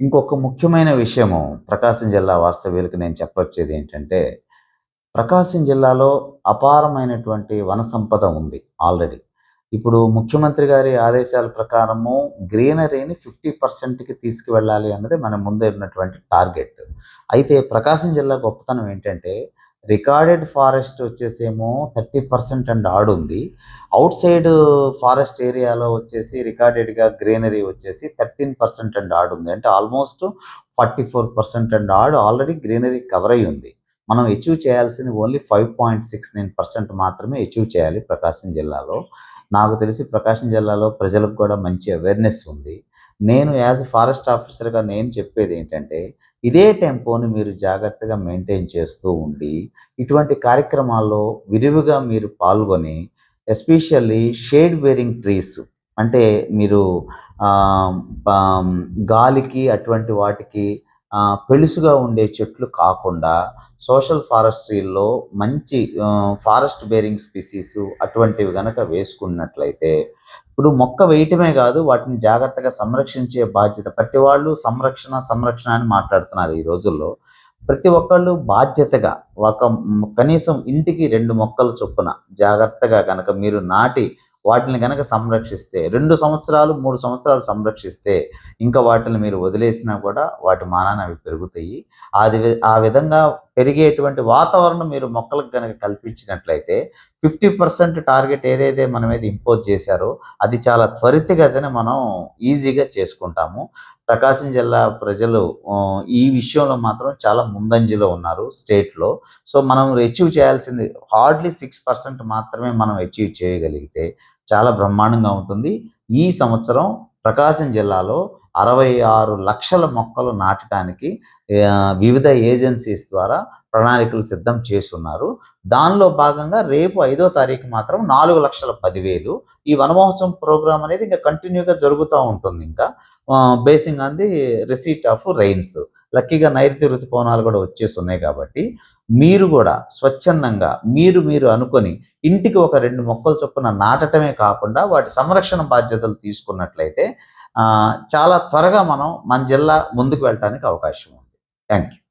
ఇంకొక ముఖ్యమైన విషయము ప్రకాశం జిల్లా వాస్తవ్యులకు నేను చెప్పొచ్చేది ఏంటంటే ప్రకాశం జిల్లాలో అపారమైనటువంటి వన సంపద ఉంది ఆల్రెడీ. ఇప్పుడు ముఖ్యమంత్రి గారి ఆదేశాల ప్రకారము గ్రీనరీని ఫిఫ్టీ పర్సెంట్కి తీసుకువెళ్ళాలి అన్నది మన ముందే ఉన్నటువంటి టార్గెట్. అయితే ప్రకాశం జిల్లా గొప్పతనం ఏంటంటే రికార్డెడ్ ఫారెస్ట్ వచ్చేసేమో థర్టీ పర్సెంట్ అండ్ ఆడ్ ఉంది. అవుట్ సైడ్ ఫారెస్ట్ ఏరియాలో వచ్చేసి రికార్డెడ్గా గ్రీనరీ వచ్చేసి థర్టీన్ పర్సెంట్ అండ్ ఆడ్ ఉంది. అంటే almost forty four percent and odd already greenery cover అయి ఉంది. మనం అచీవ్ చేయాల్సింది only five point six nine percent మాత్రమే అచీవ్ చేయాలి ప్రకాశం జిల్లాలో. నాకు తెలిసి ప్రకాశం జిల్లాలో ప్రజలకు కూడా మంచి అవేర్నెస్ ఉంది. నేను యాజ్ ఫారెస్ట్ ఆఫీసర్గా నేను చెప్పేది ఏంటంటే ఇదే టెంపోని మీరు జాగ్రత్తగా మెయింటైన్ చేస్తూ ఉండి ఇటువంటి కార్యక్రమాల్లో విరివిగా మీరు పాల్గొని ఎస్పెషల్లీ షేడ్ బేరింగ్ ట్రీస్ అంటే మీరు గాలికి అటువంటి వాటికి పెలుసుగా ఉండే చెట్లు కాకుండా సోషల్ ఫారెస్ట్రీల్లో మంచి ఫారెస్ట్ బేరింగ్ స్పీసీస్ అటువంటివి కనుక వేసుకున్నట్లయితే ఇప్పుడు మొక్క వేయటమే కాదు వాటిని జాగ్రత్తగా సంరక్షించే బాధ్యత. ప్రతి వాళ్ళు సంరక్షణ సంరక్షణ అని మాట్లాడుతున్నారు ఈ రోజుల్లో. ప్రతి ఒక్కళ్ళు బాధ్యతగా ఒక కనీసం ఇంటికి రెండు మొక్కలు చొప్పున జాగ్రత్తగా కనుక మీరు నాటి వాటిని కనుక సంరక్షిస్తే రెండు సంవత్సరాలు మూడు సంవత్సరాలు సంరక్షిస్తే ఇంకా వాటిని మీరు వదిలేసినా కూడా వాటి మానాన్ని అవి పెరుగుతాయి. అది ఆ విధంగా పెరిగేటువంటి వాతావరణం మీరు మొక్కలకు కనుక కల్పించినట్లయితే ఫిఫ్టీ పర్సెంట్ టార్గెట్ ఏదైతే మన మీద ఇంపోజ్ చేశారో అది చాలా త్వరితగతిన మనం ఈజీగా చేసుకుంటాము. ప్రకాశం జిల్లా ప్రజలు ఈ విషయంలో మాత్రం చాలా ముందంజలో ఉన్నారు స్టేట్లో. సో మనం అచీవ్ చేయాల్సింది హార్డ్లీ సిక్స్ పర్సెంట్ మాత్రమే మనం అచీవ్ చేయగలిగితే చాలా బ్రహ్మాండంగా ఉంటుంది. ఈ సంవత్సరం ప్రకాశం జిల్లాలో అరవై ఆరు లక్షల మొక్కలు నాటడానికి వివిధ ఏజెన్సీస్ ద్వారా ప్రణాళికలు సిద్ధం చేస్తున్నారు. దానిలో భాగంగా రేపు ఐదో తారీఖు మాత్రం నాలుగు లక్షల పదివేలు. ఈ వనమహోత్సవం ప్రోగ్రామ్ అనేది ఇంకా కంటిన్యూగా జరుగుతూ ఉంటుంది. ఇంకా basing on the receipt of rains లక్కీగా నైరుతి ఋతుపవనాలు కూడా వచ్చేస్తున్నాయి కాబట్టి మీరు కూడా స్వచ్ఛందంగా మీరు మీరు అనుకొని ఇంటికి ఒక రెండు మొక్కలు చొప్పున నాటటమే కాకుండా వాటి సంరక్షణ బాధ్యతలు తీసుకున్నట్లయితే చాలా త్వరగా మనం మన జిల్లా ముందుకు వెళ్ళడానికి అవకాశం ఉంది. Thank you